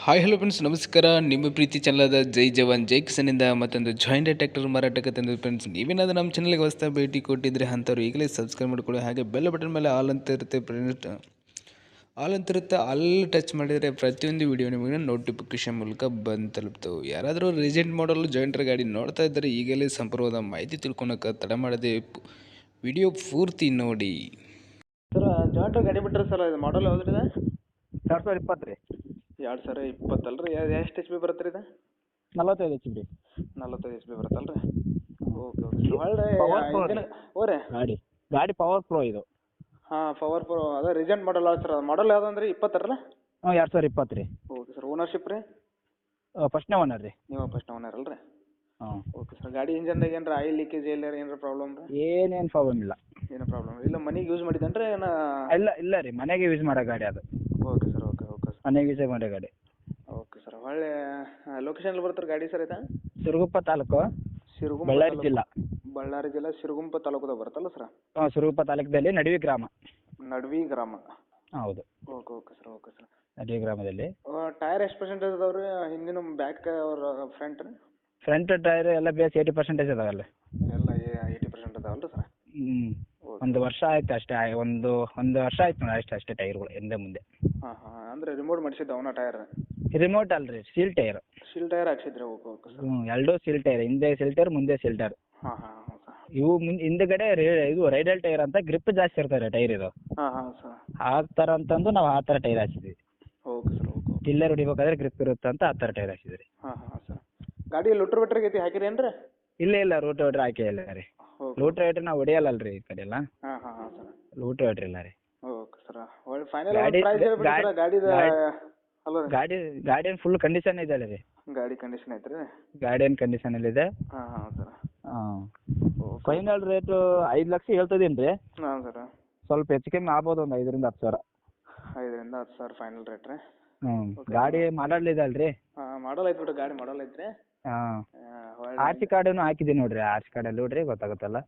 Hi hello friends ನಮಸ್ಕಾರ. ನಿಮ್ಮ ಪ್ರೀತಿ ಚಾನಲಾದ ಜೈ ಜವಾನ್ ಜೈ ಕಿಸನಿಂದ ಮತ್ತೊಂದು ಜಾಯಿಂಟ್ ಟ್ಯಾಕ್ಟರ್ ಮಾರಾಟಕ್ಕೆ ತಂದಿದ್ದು ಫ್ರೆಂಡ್ಸ್ ನೀವೇನಾದ್ರೂ ನಮ್ಮ ಚಾನಲ್ಗೆ ಹೊಸ ಭೇಟಿ ಕೊಟ್ಟಿದ್ರೆ ಅಂಥವ್ರು ಈಗಲೇ ಸಬ್ಸ್ಕ್ರೈಬ್ ಮಾಡಿಕೊಳ್ಳಿ. ಹಾಗೆ ಬೆಲ್ ಬಟನ್ ಮೇಲೆ ಆಲ್ ಅಂತ ಇರುತ್ತೆ ಫ್ರೆಂಡ್ಸ್ ಆಲ್ ಅಂತ ಇರುತ್ತೆ ಆಲ್ ಟಚ್ ಮಾಡಿದರೆ ಪ್ರತಿಯೊಂದು ವಿಡಿಯೋ ನಿಮಗೆ ನೋಟಿಫಿಕೇಶನ್ ಮೂಲಕ ಬಂದು ತಲುಪ್ತವೆ ಯಾರಾದರೂ ರೀಸೆಂಟ್ ಮಾಡಲು ಜಾಯಿಂಟ್ರ್ ಗಾಡಿ ನೋಡ್ತಾ ಇದ್ದರೆ ಈಗಲೇ ಸಂಪರ್ಕದ ಮಾಹಿತಿ ತಿಳ್ಕೊಳಕ್ಕೆ ತಡ ಮಾಡದೆ ವಿಡಿಯೋ ಪೂರ್ತಿ ನೋಡಿ. ಸರ್ ಜಾಯಿಂಟರ್ ಗಾಡಿ ಬಿಟ್ಟರೆ ಸರ್ ಇದು ಮಾಡಲ್ ಯಾವ್ದು ಇದೆ ಎರಡು ಸಾವಿರ ಇಪ್ಪತ್ತು ರೀ. ಎರಡು ಸಾವಿರ ಇಪ್ಪತ್ತಲ್ಲ ರೀ ಎಷ್ಟು ಎಚ್ ಪಿ ಬರುತ್ತೆ ರೀ ಇದು? ನಲವತ್ತೈದು ಎಚ್ ಬಿ ನಲವತ್ತೈದು ಎಚ್ ಪಿ ಬರುತ್ತಲ್ಲ ರೀ okay. Okay sir Power Pro ರೀ. ಓ ರೀ. ಗಾಡಿ ಗಾಡಿ ಪವರ್ ಪ್ರೋ ಇದು. ಹಾ ಪವರ್ ಪ್ರೋ ಅದೇ ರೀಸೆಂಟ್ ಮಾಡಲ್ ಅಲ್ಲ ಸರ್ ಮಾಡಲ್ ಯಾವ್ದು ಅಂದ್ರೆ ಇಪ್ಪತ್ತಾರಲ್ಲ ಹಾಂ ಎರಡು ಸಾವಿರ ಇಪ್ಪತ್ತು ರೀ. ಓಕೆ ಸರ್ ಓನರ್ಶಿಪ್ ರೀ? ಫಸ್ಟ್ನೇ ಓನರ್ ರೀ. ನೀವು ಫಸ್ಟ್ ಓನರ್ ಅಲ್ಲ ರೀ ಹಾಂ. ಓಕೆ ಸರ್ ಗಾಡಿ ಇಂಜನ್ದಾಗ ಏನಾರ ಆಯಿಲ್ ಲೀಕೇಜ್ ಇಲ್ಲ ಏನಾರ ಪ್ರಾಬ್ಲಮ್ ರೀ? ಏನೇನು ಪ್ರಾಬ್ಲಮ್ ಇಲ್ಲ. ಏನೂ ಪ್ರಾಬ್ಲಮ್ ಇಲ್ಲ. ಮನೆಗೆ ಯೂಸ್ ಮಾಡಿದ್ದೇನೆ ರೀ ಏನ? ಇಲ್ಲ ಇಲ್ಲ ರೀ. ಮನೆಗೆ ಯೂಸ್ ಮಾಡೋ ಗಾಡಿ ಅದು. Okay sir okay okay. Sir ಮನೆಗೆ ಮಾಡಿ ಗಾಡಿ. ಓಕೆ ಸರ್ ಒಳ್ಳೆ ಲೊಕೇಶನ್ ಎಲ್ಲಿ ಬರ್ತಾರೆ ಗಾಡಿ ಸರ್ ಇದು? ಸಿರುಗುಪ್ಪ ತಾಲೂಕು. ಸಿರುಗುಂಪ ಬಳ್ಳಾರಿ ತಾಲೂಕು- ಜಿಲ್ಲಾ. ಬಳ್ಳಾರಿ ಜಿಲ್ಲಾ ಸಿರುಗುಂಪ ತಾಲೂಕದಾಗ ಬರುತ್ತಲ್ಲ ಸರ್ ಹಾಂ ಸಿರುಗುಪ್ಪ ತಾಲೂಕದಲ್ಲಿ ನಡುವಿ ಗ್ರಾಮ. ನಡ್ವಿ ಗ್ರಾಮ. ಹೌದು. Okay okay sir okay sir Naduvi ಗ್ರಾಮದಲ್ಲಿ. ಟೈರ್ ಎಷ್ಟು ಪರ್ಸೆಂಟೇಜ್ ಅದಾವ ರೀ ಹಿಂದಿನ ಬ್ಯಾಕ್ ಅವ್ರ ಫ್ರಂಟ್ ರೀ? ಫ್ರಂಟ್ ಟೈರ್ ಎಲ್ಲ ಬೇಸ್ ಏಯ್ಟಿ ಪರ್ಸೆಂಟೇಜ್ ಅದಾವಲ್ಲ ಎಲ್ಲ ಏಯ್ಟಿ ಪರ್ಸೆಂಟ್ ಅದಾವಲ್ಲ ಸರ್ ಹ್ಞೂ ಒಂದು ವರ್ಷ ಆಯ್ತು ಅಷ್ಟೇ ಆಯ್- ಒಂದು ಒಂದು ವರ್ಷ ಆಯ್ತು ನೋಡಿ ಅಷ್ಟೇ ಅಷ್ಟೇ ಟೈರ್ಗಳು ಹಿಂದೆ ಮುಂದೆ. ಹಾಂ ಹಾಂ. ಅಂದರೆ ರಿಮೋಟ್ ಮಾಡಿಸಿದ್ದ ಅವನ ಟೈರ್ ರಿಮೋಟ್ ಅಲ್ರಿ ಸೀಲ್ ಟೈರ್ ಶೀಲ್ ಟೈರ್ ಹಾಕ್ಸಿದ್ರೆ ಓಕೆ ಓಕೆ ಸರ್. ಹ್ಞೂ ಎರಡೂ ಸೀಲ್ ಟೈರ್ ಹಿಂದೆ ಸೀಲ್ ಟೈರ್ ಮುಂದೆ ಸೀಲ್ ಟೈರ್ ಹಾಂ ಹಾಂ ಇವು ಮುಂದೆ ಹಿಂದ್ಗಡೆ ರೇ ಇದು ರೈಡಲ್ ಟೈರ್ ಅಂತ ಗ್ರಿಪ್ ಜಾಸ್ತಿ ಇರ್ತಾರೆ ಟೈರ್ ಇದು. ಹಾಂ ಹಾಂ ಸರ್. ಆ ಥರ ಅಂತಂದು ನಾವು ಆ ಥರ tyre ಹಾಕ್ಸಿದ್ವಿ. Okay sir okay okay tiller ಹೊಡಿಬೇಕಾದ್ರೆ grip ಇರುತ್ತೆ ಅಂತ ಆತರ ಥರ ಟೈರ್ ಹಾಕಿದ್ರಿ ಹಾಂ ಹಾಂ ಸರ್. ಗಾಡಿ ಲುಟ್ರ್ ಬಿಟ್ರಿಗೆ ಐತಿ ಹಾಕಿರಿ ಏನು ರೀ ಇಲ್ಲ ಇಲ್ಲ ರೂಟ್ ರೋಡ್ರ್ ಹಾಕೇ ಇಲ್ಲ ರೀ. ಓಕೆ ರೂಟ್ ನಾವು ಹೊಡಿಯಲ್ಲ ರೀ ಈ ಕಡೆ ಎಲ್ಲ ಹಾಂ ಹಾಂ ಹಾಂ ಸರ್. ಇಲ್ಲ ರೀ. ಫೈನಲ್ ಗಾಡಿ- ಪ್ರೈಸ್ ಹೇಳ್ಬಿಡಿ ಸರ್ ಗಾಡಿ- ಗಾಡಿದ ಗಾಡಿ- ಅಲ್ಲ ಗಾಡಿ ಗಾಡಿ ಏನು ಫುಲ್ ಕಂಡೀಷನ್ ಇದೆ ರೀ ಗಾಡಿ ಕಂಡೀಷನ್ ಐತ್ರಿ? ಗಾಡಿ ಕಂಡೀಷನ್ ಅಲ್ಲಿ ಹಾಂ ಹಾಂ ಸರ್. ಹಾಂ. ಫೈನಲ್ ರೇಟ್ ಐದು ಲಕ್ಷ ಹೇಳ್ತದೀನಿ ರೀ. ಹಾಂ ಸರ್. ಸ್ವಲ್ಪ ಹೆಚ್ಚು ಕಮ್ಮಿ ಆಗ್ಬೋದು ಒಂದು ಐದರಿಂದ ಹತ್ತು ಸಾವಿರ. ಐದರಿಂದ ಹತ್ತು ಸಾವಿರ ಫೈನಲ್ ರೇಟ್ ರೀ. ಹ್ಞೂ. ಗಾಡಿ ಮಾಡಲಿದೆ ಅಲ್ರಿ ಹಾಂ ಮಾಡಲ್ ಐತೆ ಬಿಡ್ರಿ ಗಾಡಿ ಮಾಡಲ್ ಐತ್ರಿ. ಹಾಂ. ಆರ್ ಸಿ ಕಾರ್ಡನ್ನು ಹಾಕಿದ್ದೀನಿ ನೋಡ್ರಿ ಆರ್ ಸಿ ಕಾರ್ಡಲ್ಲಿ ನೋಡ್ರಿ ಗೊತ್ತಾಗುತ್ತಲ್ಲ.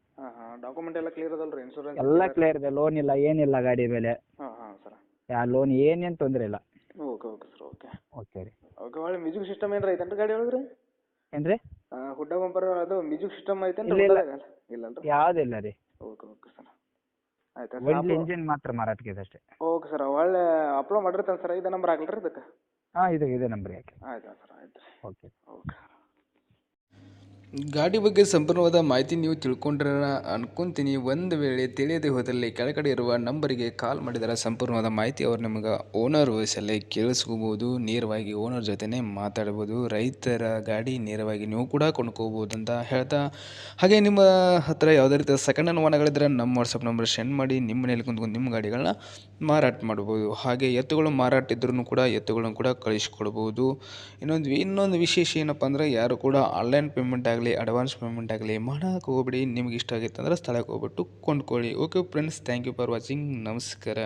ಡಾಕ್ಯುಮೆಂಟ್ ಎಲ್ಲ ಕ್ಲಿಯರ್ ಅದಲ್ರಿ ಇನ್ಶೂರೆನ್ಸ್ ಎಲ್ಲ ಕ್ಲಿಯರ್ ಇದೆ ಲೋನ್ ಇಲ್ಲ ಏನಿಲ್ಲ ಗಾಡಿ ಮೇಲೆ. ಯಾ ಲೋನ್ ಏನೇನು ತೊಂದರೆ ಇಲ್ಲ. Okay okay sir okay okay ರೀ. ಓಕೆ ಒಳ್ಳೆ ಮ್ಯೂಸಿಕ್ ಸಿಸ್ಟಮ್ ಏನಾರ ಐತೇನ್ರಿ ಗಾಡಿ ಒಳಗೆ ರೀ ಏನು ಹುಡ್ಡ ಬಂಪರ್ ಅದು ಮ್ಯೂಸಿಕ್ ಸಿಸ್ಟಮ್ ಐತೇನ್ರಿ ಇಲ್ಲ? ಇಲ್ಲಲ್ರಿ ಯಾವುದಿಲ್ಲ ರೀ. ಓಕೆ ಓಕೆ ಸರ್ ಆಯ್ತು ಒಂದು ಇಂಜಿನ್ ಮಾತ್ರ ಮಾರಾಟಕ್ಕೆ ಇದೆ ಅಷ್ಟೇ. ಓಕೆ ಸರ್ ಒಳ್ಳೆ ಅಪ್ಲೋಡ್ ಮಾಡಿರ್ತಾನೆ ಸರ್ ಇದೆ ನಂಬರ್ ಆಗಲ್ರಿ ಇದಕ್ಕೆ? ಹಾಂ ಇದು ಇದೆ ನಂಬರ್ ಹಾಕಿ. ಆಯ್ತು ಸರ್ ಆಯ್ತು. ಓಕೆ ಓಕೆ ಗಾಡಿ ಬಗ್ಗೆ ಸಂಪೂರ್ಣವಾದ ಮಾಹಿತಿ ನೀವು ತಿಳ್ಕೊಂಡ್ರೆ ಅನ್ಕೊಂತೀನಿ. ಒಂದು ವೇಳೆ ತಿಳಿಯದೆ ಹೋದಲ್ಲಿ ಕೆಳಗಡೆ ಇರುವ ನಂಬರಿಗೆ ಕಾಲ್ ಮಾಡಿದರೆ ಸಂಪೂರ್ಣವಾದ ಮಾಹಿತಿ ಅವ್ರು ನಿಮಗೆ ಓನರ್ ವಾಯ್ಸಲ್ಲೇ ಕೇಳಿಸ್ಕೋಬೋದು. ನೇರವಾಗಿ ಓನರ್ ಜೊತೆನೇ ಮಾತಾಡ್ಬೋದು. ರೈತರ ಗಾಡಿ ನೇರವಾಗಿ ನೀವು ಕೂಡ ಕೊಂಡ್ಕೋಬೋದು ಅಂತ ಹೇಳ್ತಾ. ಹಾಗೆ ನಿಮ್ಮ ಹತ್ರ ಯಾವುದೇ ರೀತಿಯ ಸೆಕೆಂಡ್ ಹ್ಯಾಂಡ್ ವಾಹನಗಳಿದ್ರೆ ನಮ್ಮ ವಾಟ್ಸಪ್ ನಂಬರ್ ಸೆಂಡ್ ಮಾಡಿ, ನಿಮ್ಮ ಮನೇಲಿ ಕುಂತ್ಕೊಂಡು ನಿಮ್ಮ ಗಾಡಿಗಳನ್ನ ಮಾರಾಟ ಮಾಡ್ಬೋದು. ಹಾಗೆ ಎತ್ತುಗಳು ಮಾರಾಟ ಇದ್ರೂ ಕೂಡ ಎತ್ತುಗಳನ್ನು ಕೂಡ ಕಳಿಸ್ಕೊಡ್ಬೋದು. ಇನ್ನೊಂದು ಇನ್ನೊಂದು ವಿಶೇಷ ಏನಪ್ಪ ಅಂದರೆ ಯಾರು ಕೂಡ ಆನ್ಲೈನ್ ಪೇಮೆಂಟ್ ಆಗಲಿ ಅಡ್ವಾನ್ಸ್ ಪೇಮೆಂಟ್ ಆಗಲಿ, ಮಾಡೋಕ್ಕೆ ಹೋಗ್ಬೇಡಿ. ನಿಮ್ಗೆ ಇಷ್ಟ ಆಗಿತ್ತು ಅಂದ್ರೆ ಸ್ಥಳಕ್ಕೆ ಹೋಗ್ಬಿಟ್ಟು ಕೊಂಡ್ಕೊಳ್ಳಿ. Okay friends thank you for watching ನಮಸ್ಕಾರ.